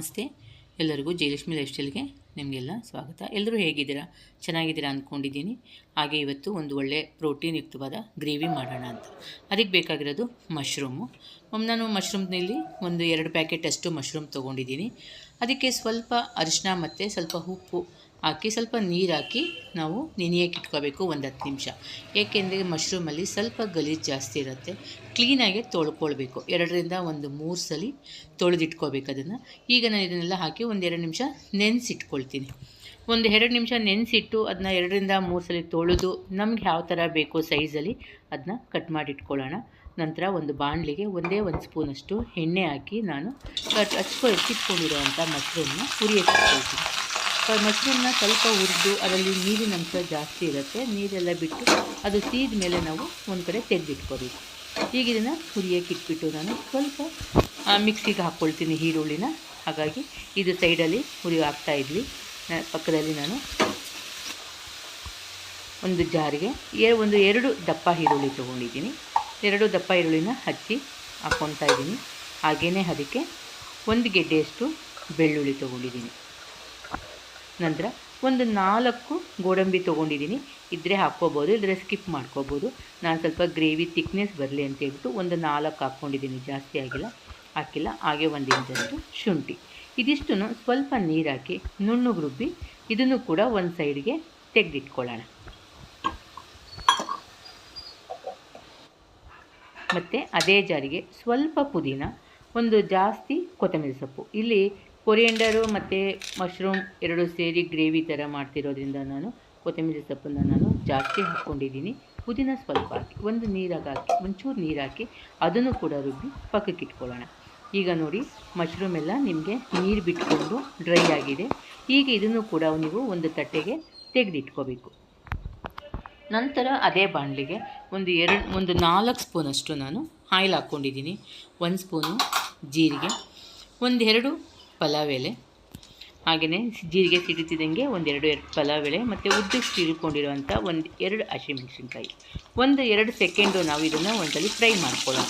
ನಮಸ್ತೆ. ಎಲ್ಲರಿಗೂ ಜಯಲಕ್ಷ್ಮಿ ಲೈಫ್ ಸ್ಟೈಲ್ಗೆ ನಿಮಗೆಲ್ಲ ಸ್ವಾಗತ. ಎಲ್ಲರೂ ಹೇಗಿದ್ದೀರಾ? ಚೆನ್ನಾಗಿದ್ದೀರಾ ಅಂದ್ಕೊಂಡಿದ್ದೀನಿ. ಹಾಗೆ ಇವತ್ತು ಒಂದು ಒಳ್ಳೆ ಪ್ರೋಟೀನ್ ಯುಕ್ತವಾದ ಗ್ರೇವಿ ಮಾಡೋಣ ಅಂತ. ಅದಕ್ಕೆ ಬೇಕಾಗಿರೋದು ಮಶ್ರೂಮು. ನಾನು ಮಶ್ರೂಮ್ನಲ್ಲಿ ಒಂದು ಎರಡು ಪ್ಯಾಕೆಟ್ ಅಷ್ಟು ಮಶ್ರೂಮ್ ತೊಗೊಂಡಿದ್ದೀನಿ. ಅದಕ್ಕೆ ಸ್ವಲ್ಪ ಅರಿಶಿನ ಮತ್ತು ಸ್ವಲ್ಪ ಉಪ್ಪು ಹಾಕಿ ಸ್ವಲ್ಪ ನೀರು ಹಾಕಿ ನಾವು ನೆನೆಯಕ್ಕೆ ಇಟ್ಕೋಬೇಕು ಒಂದು ಹತ್ತು ನಿಮಿಷ. ಏಕೆಂದರೆ ಮಶ್ರೂಮಲ್ಲಿ ಸ್ವಲ್ಪ ಗಲೀಜು ಜಾಸ್ತಿ ಇರುತ್ತೆ. ಕ್ಲೀನಾಗಿ ತೊಳ್ಕೊಳ್ಬೇಕು. ಎರಡರಿಂದ ಒಂದು ಮೂರು ಸಲ ತೊಳೆದಿಟ್ಕೋಬೇಕು ಅದನ್ನು. ಈಗ ನಾನು ಇದನ್ನೆಲ್ಲ ಹಾಕಿ ಒಂದು ಎರಡು ನಿಮಿಷ ನೆನೆಸಿಟ್ಕೊಳ್ತೀನಿ. ಒಂದು ಎರಡು ನಿಮಿಷ ನೆನೆಸಿಟ್ಟು ಅದನ್ನ ಎರಡರಿಂದ ಮೂರು ಸಲ ತೊಳೆದು ನಮ್ಗೆ ಯಾವ ಥರ ಬೇಕೋ ಸೈಜಲ್ಲಿ ಅದನ್ನ ಕಟ್ ಮಾಡಿಟ್ಕೊಳ್ಳೋಣ. ನಂತರ ಒಂದು ಬಾಣಲಿಗೆ ಒಂದೇ ಒಂದು ಸ್ಪೂನಷ್ಟು ಎಣ್ಣೆ ಹಾಕಿ ನಾನು ಕಟ್ ಹಚ್ಕೊ ಎತ್ತಿಟ್ಕೊಂಡಿರೋವಂಥ ಮಶ್ರೂಮ್ನ ಹುರಿಯಕ್ಕೆ ಇಟ್ಕೊಳ್ತೀನಿ. ಮಶ್ರೂಮ್ನ ಸ್ವಲ್ಪ ಹುರಿದು ಅದರಲ್ಲಿ ನೀರಿನ ಅಂಶ ಜಾಸ್ತಿ ಇರುತ್ತೆ. ನೀರೆಲ್ಲ ಬಿಟ್ಟು ಅದು ಸೀದ ಮೇಲೆ ನಾವು ಒಂದು ಕಡೆ ತೆಗೆದಿಟ್ಕೋಬೇಕು. ಈಗ ಇದನ್ನು ಹುರಿಯೋಕೆ ಇಟ್ಬಿಟ್ಟು ನಾನು ಸ್ವಲ್ಪ ಮಿಕ್ಸಿಗೆ ಹಾಕ್ಕೊಳ್ತೀನಿ ಈರುಳ್ಳಿನ. ಹಾಗಾಗಿ ಇದು ಸೈಡಲ್ಲಿ ಹುರಿ ಹಾಕ್ತಾ ಇದ್ವಿ. ಪಕ್ಕದಲ್ಲಿ ನಾನು ಒಂದು ಜಾರಿಗೆ ಒಂದು ಎರಡು ದಪ್ಪ ಈರುಳ್ಳಿ ತೊಗೊಂಡಿದ್ದೀನಿ. ಎರಡು ದಪ್ಪ ಈರುಳ್ಳಿನ ಹಚ್ಚಿ ಹಾಕ್ಕೊತಾ ಇದ್ದೀನಿ. ಹಾಗೆಯೇ ಅದಕ್ಕೆ ಒಂದು ಗೆಡ್ಡೆಯಷ್ಟು ಬೆಳ್ಳುಳ್ಳಿ ತೊಗೊಂಡಿದ್ದೀನಿ. ನಂತರ ಒಂದು ನಾಲ್ಕು ಗೋಡಂಬಿ ತೊಗೊಂಡಿದ್ದೀನಿ. ಇದ್ದರೆ ಹಾಕ್ಕೋಬೋದು ಇಲ್ಲದ್ರೆ ಸ್ಕಿಪ್ ಮಾಡ್ಕೋಬೋದು. ನಾನು ಸ್ವಲ್ಪ ಗ್ರೇವಿ ತಿಕ್ನೆಸ್ ಬರಲಿ ಅಂತ ಹೇಳ್ಬಿಟ್ಟು ಒಂದು ನಾಲ್ಕು ಹಾಕ್ಕೊಂಡಿದ್ದೀನಿ. ಜಾಸ್ತಿ ಆಗಿಲ್ಲ, ಹಾಕಿಲ್ಲ. ಹಾಗೆ ಒಂದು ಇಂಚಷ್ಟು ಶುಂಠಿ. ಇದಿಷ್ಟು ಸ್ವಲ್ಪ ನೀರು ಹಾಕಿ ನುಣ್ಣು ರುಬ್ಬಿ ಇದನ್ನು ಕೂಡ ಒಂದು ಸೈಡ್ಗೆ ತೆಗೆದಿಟ್ಕೊಳ್ಳೋಣ. ಮತ್ತು ಅದೇ ಜಾರಿಗೆ ಸ್ವಲ್ಪ ಪುದೀನ, ಒಂದು ಜಾಸ್ತಿ ಕೊತ್ತಂಬರಿ ಸೊಪ್ಪು. ಇಲ್ಲಿ ಕೊರಿಯಂಡರು ಮತ್ತು ಮಶ್ರೂಮ್ ಎರಡು ಸೇರಿ ಗ್ರೇವಿ ಥರ ಮಾಡ್ತಿರೋದ್ರಿಂದ ನಾನು ಕೊತ್ತಂಬರಿ ಸೊಪ್ಪನ್ನು ನಾನು ಜಾಸ್ತಿ ಹಾಕ್ಕೊಂಡಿದ್ದೀನಿ. ಪುದೀನ ಸ್ವಲ್ಪ ಹಾಕಿ, ಒಂದು ನೀರಾಗಿ ಹಾಕಿ ಒಂಚೂರು ನೀರು ಹಾಕಿ ಅದನ್ನು ಕೂಡ ರುಬ್ಬಿ ಪಕ್ಕಕ್ಕೆ ಇಟ್ಕೊಳ್ಳೋಣ. ಈಗ ನೋಡಿ ಮಶ್ರೂಮ್ ಎಲ್ಲ ನಿಮಗೆ ನೀರು ಬಿಟ್ಕೊಂಡು ಡ್ರೈ ಆಗಿದೆ. ಈಗ ಇದನ್ನು ಕೂಡ ನೀವು ಒಂದು ತಟ್ಟೆಗೆ ತೆಗೆದಿಟ್ಕೋಬೇಕು. ನಂತರ ಅದೇ ಬಾಣಲಿಗೆ ಒಂದು ಎರಡು, ಒಂದು ನಾಲ್ಕು ಸ್ಪೂನಷ್ಟು ನಾನು ಆಯಿಲ್ ಹಾಕ್ಕೊಂಡಿದ್ದೀನಿ. ಒಂದು ಸ್ಪೂನು ಜೀರಿಗೆ ಒಂದೆರಡು ಪಲಾವ್ ಎಲೆ. ಹಾಗೆಯೇ ಜೀರಿಗೆ ಸಿಡಿತಿದ್ದಂಗೆ ಒಂದೆರಡು ಎರಡು ಪಲಾವ್ ಎಲೆ ಮತ್ತು ಉದ್ದಕ್ಕೆ ತಿಳ್ಕೊಂಡಿರುವಂಥ ಒಂದು ಎರಡು ಹಸಿಮೆಣಸಿನ್ಕಾಯಿ. ಒಂದು ಎರಡು ಸೆಕೆಂಡು ನಾವು ಇದನ್ನು ಒಂದ್ಸಲಿ ಫ್ರೈ ಮಾಡ್ಕೊಳ್ಳೋಣ.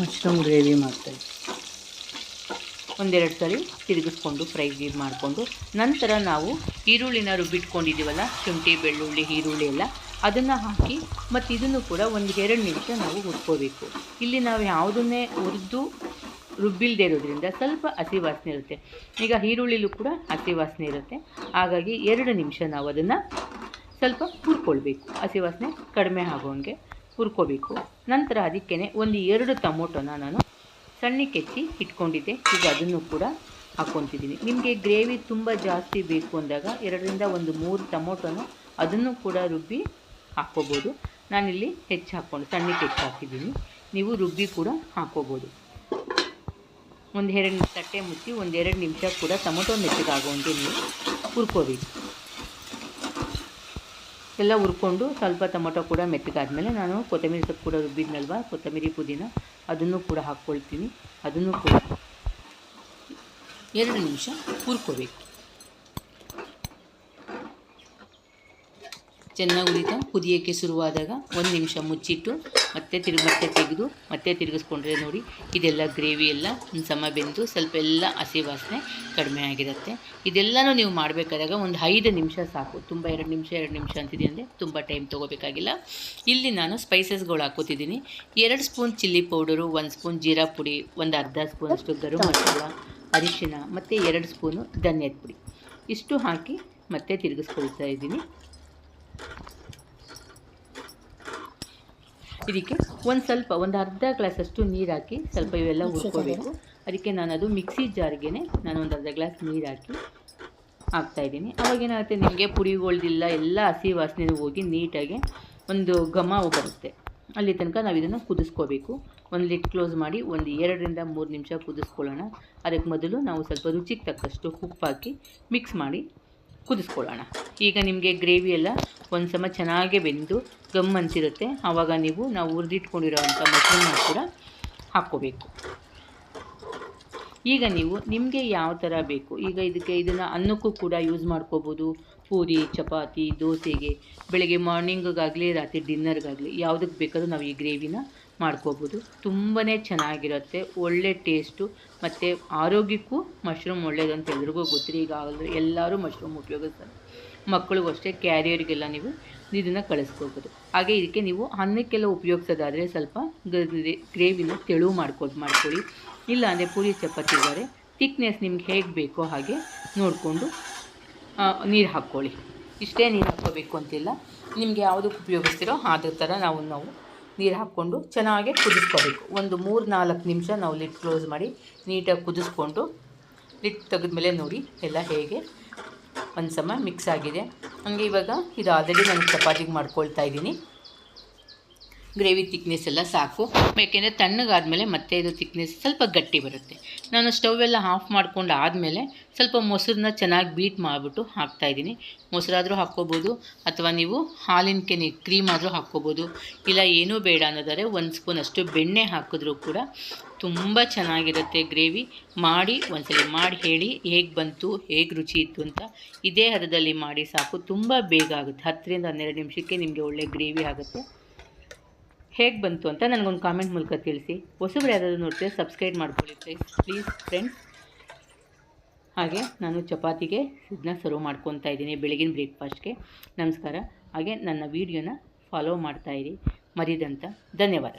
ಮಶ್ರೂಮ್ ಗ್ರೇವಿ ಮಾಡ್ತಾಯಿದ್ವಿ ಒಂದೆರಡು ಸಲ ತಿರುಗಿಸ್ಕೊಂಡು ಫ್ರೈ ಮಾಡಿಕೊಂಡು ನಂತರ ನಾವು ಈರುಳ್ಳಿನ ರುಬ್ಬಿಟ್ಕೊಂಡಿದ್ದೀವಲ್ಲ ಶುಂಠಿ ಬೆಳ್ಳುಳ್ಳಿ ಈರುಳ್ಳಿ ಎಲ್ಲ ಅದನ್ನು ಹಾಕಿ ಮತ್ತು ಇದನ್ನು ಕೂಡ ಒಂದು ಎರಡು ನಿಮಿಷ ನಾವು ಹುರ್ಕೋಬೇಕು. ಇಲ್ಲಿ ನಾವು ಯಾವುದನ್ನೇ ಹುರಿದು ರುಬ್ಬಿಲ್ದೇ ಇರೋದ್ರಿಂದ ಸ್ವಲ್ಪ ಹಸಿ ವಾಸನೆ ಇರುತ್ತೆ. ಈಗ ಈರುಳ್ಳಿಲೂ ಕೂಡ ಹಸಿ ವಾಸನೆ ಇರುತ್ತೆ. ಹಾಗಾಗಿ ಎರಡು ನಿಮಿಷ ನಾವು ಅದನ್ನು ಸ್ವಲ್ಪ ಹುರ್ಕೊಳ್ಬೇಕು. ಹಸಿ ವಾಸನೆ ಕಡಿಮೆ ಆಗೋಂಗೆ ಹುರ್ಕೋಬೇಕು. ನಂತರ ಅದಕ್ಕೇ ಒಂದು ಎರಡು ಟೊಮೊಟೊನ ನಾನು ಸಣ್ಣಕ್ಕೆ ಹೆಚ್ಚಿ ಇಟ್ಕೊಂಡಿದ್ದೆ. ಈಗ ಅದನ್ನು ಕೂಡ ಹಾಕ್ಕೊತಿದ್ದೀನಿ ನಿಮಗೆ ಗ್ರೇವಿ ತುಂಬ ಜಾಸ್ತಿ ಬೇಕು ಅಂದಾಗ ಎರಡರಿಂದ ಒಂದು ಮೂರು ಟೊಮೊಟೊನ ಅದನ್ನು ಕೂಡ ರುಬ್ಬಿ ಹಾಕ್ಕೋಬೋದು ನಾನಿಲ್ಲಿ ಹೆಚ್ಚು ಹಾಕ್ಕೊಂಡು ಸಣ್ಣಕ್ಕೆ ಹೆಚ್ಚು ಹಾಕಿದ್ದೀನಿ. ನೀವು ರುಬ್ಬಿ ಕೂಡ ಹಾಕ್ಕೋಬೋದು ಒಂದು ಎರಡು ತಟ್ಟೆ ಮುಚ್ಚಿ ಒಂದೆರಡು ನಿಮಿಷ ಕೂಡ ಟೊಮೊಟೊ ಮೆತ್ತಗಾಗುವಂತೆ ನೀವು ಹುರ್ಕೋಬೇಕು. ಎಲ್ಲ ಹುರ್ಕೊಂಡು ಸ್ವಲ್ಪ ಟೊಮೊಟೊ ಕೂಡ ಮೆತ್ತಗಾದ್ಮೇಲೆ ನಾನು ಕೊತ್ತಂಬರಿ ಸೊಪ್ಪು ಕೂಡ ರುಬ್ಬಿದ್ನಲ್ವ? ಕೊತ್ತಂಬರಿ ಪುದೀನ. ಅದನ್ನು ಕೂಡ ಹಾಕ್ಕೊಳ್ತೀನಿ. ಅದನ್ನು ಕೂಡ ಎರಡು ನಿಮಿಷ ಹುರ್ಕೋಬೇಕು. ಚೆನ್ನಾಗಿ ಉರಿತಾ ಕುದಿಯೋಕ್ಕೆ ಶುರುವಾದಾಗ ಒಂದು ನಿಮಿಷ ಮುಚ್ಚಿಟ್ಟು ಮತ್ತೆ ತಿರುಗಿ ಮತ್ತೆ ತೆಗೆದು ಮತ್ತೆ ತಿರುಗಿಸ್ಕೊಂಡ್ರೆ ನೋಡಿ ಇದೆಲ್ಲ ಗ್ರೇವಿ ಎಲ್ಲ ಒಂದು ಸಮ ಬೆಂದು ಸ್ವಲ್ಪ ಎಲ್ಲ ಹಸಿ ವಾಸನೆ ಕಡಿಮೆ ಆಗಿರುತ್ತೆ. ಇದೆಲ್ಲನೂ ನೀವು ಮಾಡಬೇಕಾದಾಗ ಒಂದು ಐದು ನಿಮಿಷ ಸಾಕು. ತುಂಬ ಎರಡು ನಿಮಿಷ ಎರಡು ನಿಮಿಷ ಅಂತಿದೆ ಅಂದರೆ ತುಂಬ ಟೈಮ್ ತೊಗೋಬೇಕಾಗಿಲ್ಲ. ಇಲ್ಲಿ ನಾನು ಸ್ಪೈಸಸ್ಗಳು ಹಾಕೋತಿದ್ದೀನಿ ಎರಡು ಸ್ಪೂನ್ ಚಿಲ್ಲಿ ಪೌಡರು, ಒಂದು ಸ್ಪೂನ್ ಜೀರಾ ಪುಡಿ, ಒಂದು ಅರ್ಧ ಸ್ಪೂನಷ್ಟು ಗರು ಮಸಾಲ, ಅರಿಶಿನ ಮತ್ತು ಎರಡು ಸ್ಪೂನು ಧನ್ಯದ ಪುಡಿ. ಇಷ್ಟು ಹಾಕಿ ಮತ್ತೆ ತಿರುಗಿಸ್ಕೊಳ್ತಾ ಇದ್ದೀನಿ. ಇದಕ್ಕೆ ಒಂದು ಸ್ವಲ್ಪ ಒಂದು ಅರ್ಧ ಗ್ಲಾಸಷ್ಟು ನೀರು ಹಾಕಿ ಸ್ವಲ್ಪ ಇವೆಲ್ಲ ಹುರ್ಕೋಬೇಕು. ಅದಕ್ಕೆ ನಾನು ಅದು ಮಿಕ್ಸಿ ಜಾರ್ಗೆ ನಾನು ಒಂದು ಅರ್ಧ ಗ್ಲಾಸ್ ನೀರು ಹಾಕಿ ಹಾಕ್ತಾಯಿದ್ದೀನಿ ಅವಾಗೇನಾಗುತ್ತೆ ನಿಮಗೆ ಪುಡಿಗಳ್ದಿಲ್ಲ ಎಲ್ಲ ಹಸಿ ವಾಸನೆ ಹೋಗಿ ನೀಟಾಗಿ ಒಂದು ಘಮ ಬರುತ್ತೆ. ಅಲ್ಲಿ ತನಕ ನಾವು ಇದನ್ನು ಕುದಿಸ್ಕೋಬೇಕು. ಒಂದು ಲಿಟ್ ಕ್ಲೋಸ್ ಮಾಡಿ ಒಂದು ಎರಡರಿಂದ ಮೂರು ನಿಮಿಷ ಕುದಿಸ್ಕೊಳ್ಳೋಣ. ಅದಕ್ಕೆ ಮೊದಲು ನಾವು ಸ್ವಲ್ಪ ರುಚಿಗೆ ತಕ್ಕಷ್ಟು ಉಪ್ಪು ಹಾಕಿ ಮಿಕ್ಸ್ ಮಾಡಿ ಕುದಿಸ್ಕೊಳ್ಳೋಣ. ಈಗ ನಿಮಗೆ ಗ್ರೇವಿ ಎಲ್ಲ ಒಂದು ಸಮ ಚೆನ್ನಾಗೇ ಬೆಂದು ಗಮ್ ಅಂತಿರುತ್ತೆ ಆವಾಗ ನೀವು ನಾವು ಹುರಿದಿಟ್ಕೊಂಡಿರೋವಂಥ ಮಶ್ರೂಮ್ನ ಕೂಡ ಹಾಕ್ಕೋಬೇಕು. ಈಗ ನೀವು ನಿಮಗೆ ಯಾವ ಥರ ಬೇಕು? ಈಗ ಇದಕ್ಕೆ ಇದನ್ನು ಅನ್ನಕ್ಕೂ ಕೂಡ ಯೂಸ್ ಮಾಡ್ಕೋಬೋದು. ಪೂರಿ, ಚಪಾತಿ, ದೋಸೆಗೆ. ಬೆಳಗ್ಗೆ ಮಾರ್ನಿಂಗಿಗಾಗಲಿ ರಾತ್ರಿ ಡಿನ್ನರ್ಗಾಗಲಿ ಯಾವುದಕ್ಕೆ ಬೇಕಾದ್ರೂ ನಾವು ಈ ಗ್ರೇವಿನ ಮಾಡ್ಕೋಬೋದು. ತುಂಬಾ ಚೆನ್ನಾಗಿರುತ್ತೆ, ಒಳ್ಳೆ ಟೇಸ್ಟು, ಮತ್ತು ಆರೋಗ್ಯಕ್ಕೂ ಮಶ್ರೂಮ್ ಒಳ್ಳೇದು ಅಂತ ಎಲ್ರಿಗೂ ಗೊತ್ತಿರಿ ಈಗ ಎಲ್ಲರೂ ಮಶ್ರೂಮ್ ಉಪಯೋಗಿಸ್ತಾರೆ. ಮಕ್ಕಳಿಗೂ ಅಷ್ಟೇ, ಕ್ಯಾರಿಯರಿಗೆಲ್ಲ ನೀವು ಇದನ್ನು ಕಳಿಸ್ಕೋಬೋದು. ಹಾಗೆ ಇದಕ್ಕೆ ನೀವು ಅನ್ನಕ್ಕೆಲ್ಲ ಉಪಯೋಗಿಸೋದಾದರೆ ಸ್ವಲ್ಪ ಗ್ರೇವಿನ ತೆಳು ಮಾಡ್ಕೊಂಡು ಮಾಡ್ಕೊಳ್ಳಿ. ಇಲ್ಲ ಅಂದರೆ ಪೂರಿ ಚಪಾತಿ ಇದ್ದಾರೆ. ತಿಕ್ನೆಸ್ ನಿಮ್ಗೆ ಹೇಗೆ ಬೇಕೋ ಹಾಗೆ ನೋಡಿಕೊಂಡು ನೀರು ಹಾಕ್ಕೊಳ್ಳಿ. ಇಷ್ಟೇ ನೀರು ಹಾಕ್ಕೋಬೇಕು ಅಂತಿಲ್ಲ. ನಿಮಗೆ ಯಾವುದಕ್ಕೆ ಉಪಯೋಗಿಸ್ತೀರೋ ಅದೇ ಥರ ನಾವು ನಾವು ನೀರು ಹಾಕ್ಕೊಂಡು ಚೆನ್ನಾಗಿ ಕುದಿಸ್ಕೋಬೇಕು. ಒಂದು ಮೂರು ನಾಲ್ಕು ನಿಮಿಷ ನಾವು ಲಿಟ್ ಕ್ಲೋಸ್ ಮಾಡಿ ನೀಟಾಗಿ ಕುದಿಸ್ಕೊಂಡು ಲಿಟ್ ತೆಗೆದ್ಮೇಲೆ ನೋಡಿ ಎಲ್ಲ ಹೇಗೆ ಒಂದು ಸಮ ಮಿಕ್ಸ್ ಆಗಿದೆ. ಹಂಗೆ ಇವಾಗ ಇದು ಆಲ್ರೆಡಿ ನಾನು ಚಪಾತಿಗೆ ಮಾಡ್ಕೊಳ್ತಾ ಇದ್ದೀನಿ. ಗ್ರೇವಿ ತಿಕ್ನೆಸ್ ಎಲ್ಲ ಸಾಕು. ಯಾಕೆಂದರೆ ತಣ್ಣಗಾದಮೇಲೆ ಮತ್ತೆ ಇದು ತಿಕ್ನೆಸ್ ಸ್ವಲ್ಪ ಗಟ್ಟಿ ಬರುತ್ತೆ. ನಾನು ಸ್ಟವೆಲ್ಲ ಆಫ್ ಮಾಡ್ಕೊಂಡು ಆದಮೇಲೆ ಸ್ವಲ್ಪ ಮೊಸರನ್ನ ಚೆನ್ನಾಗಿ ಬೀಟ್ ಮಾಡಿಬಿಟ್ಟು ಹಾಕ್ತಾಯಿದ್ದೀನಿ ಮೊಸರಾದರೂ ಹಾಕ್ಕೋಬೋದು, ಅಥವಾ ನೀವು ಹಾಲಿನ ಕೆನೆ ಕ್ರೀಮ್ ಆದರೂ ಹಾಕ್ಕೋಬೋದು. ಇಲ್ಲ ಏನೂ ಬೇಡ ಅನ್ನೋದಾದರೆ ಒಂದು ಸ್ಪೂನ್ ಅಷ್ಟು ಬೆಣ್ಣೆ ಹಾಕಿದ್ರೂ ಕೂಡ ತುಂಬ ಚೆನ್ನಾಗಿರುತ್ತೆ ಗ್ರೇವಿ. ಮಾಡಿ ಒಂದ್ಸಲ ಮಾಡಿ ಹೇಳಿ ಹೇಗೆ ಬಂತು, ಹೇಗೆ ರುಚಿ ಇತ್ತು ಅಂತ ಇದೇ ಹದದಲ್ಲಿ ಮಾಡಿ ಸಾಕು. ತುಂಬ ಬೇಗ ಆಗುತ್ತೆ. ಹತ್ತರಿಂದ ಹನ್ನೆರಡು ನಿಮಿಷಕ್ಕೆ ನಿಮಗೆ ಒಳ್ಳೆ ಗ್ರೇವಿ ಆಗುತ್ತೆ. ಹೇಗೆ ಬಂತು ಅಂತ ನನಗೊಂದು ಕಾಮೆಂಟ್ ಮೂಲಕ ತಿಳಿಸಿ. ಹೊಸಬ್ರು ಯಾರಾದರೂ ನೋಡ್ತೀವಿ ಸಬ್ಸ್ಕ್ರೈಬ್ ಮಾಡ್ಕೊಳ್ಳಿ ಪ್ಲೀಸ್ ಪ್ಲೀಸ್ ಫ್ರೆಂಡ್ಸ್ ಹಾಗೆ ನಾನು ಚಪಾತಿಗೆ ಇದನ್ನ ಸರ್ವ್ ಮಾಡ್ಕೊತಾ ಇದ್ದೀನಿ ಬೆಳಗಿನ ಬ್ರೇಕ್ಫಾಸ್ಟ್ಗೆ ನಮಸ್ಕಾರ. ಹಾಗೆ ನನ್ನ ವೀಡಿಯೋನ ಫಾಲೋ ಮಾಡ್ತಾಯಿರಿ ಮರಿದಂತ ಧನ್ಯವಾದ.